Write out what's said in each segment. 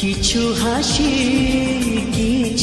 কিছু হাসি কি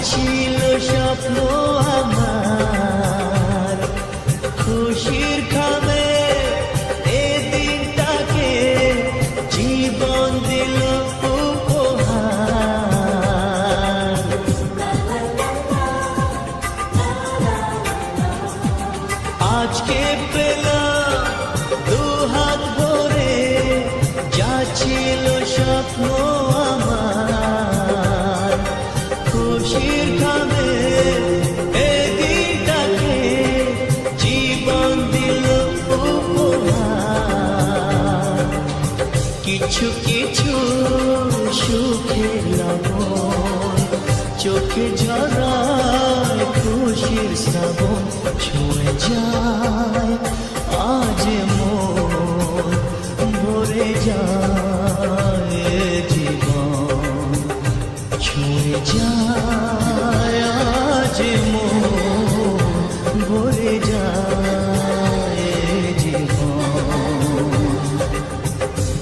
যাচ্ছিল স্বপ্ন আমার। খুশির খাবে এ দিনটাকে জীবন দিল আজকে পেলাম দু হাত ভরে যাচ্ছিল স্বপ্ন কিছু কিছু সুখের লবণ চোখে ঝরায় খুশির শ্রাবণ ছুঁয়ে যায়। আজ ভরে যায় জীবন। ছুঁয়ে যায়, আজ ভরে যায়।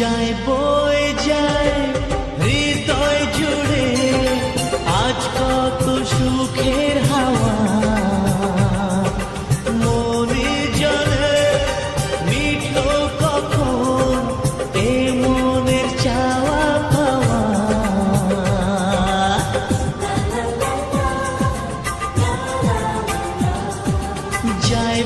যায় বয়ে যায় হৃদয় জুড়ে আজ কত সুখের হাওয়া। মনে মনের চাওয়া যায়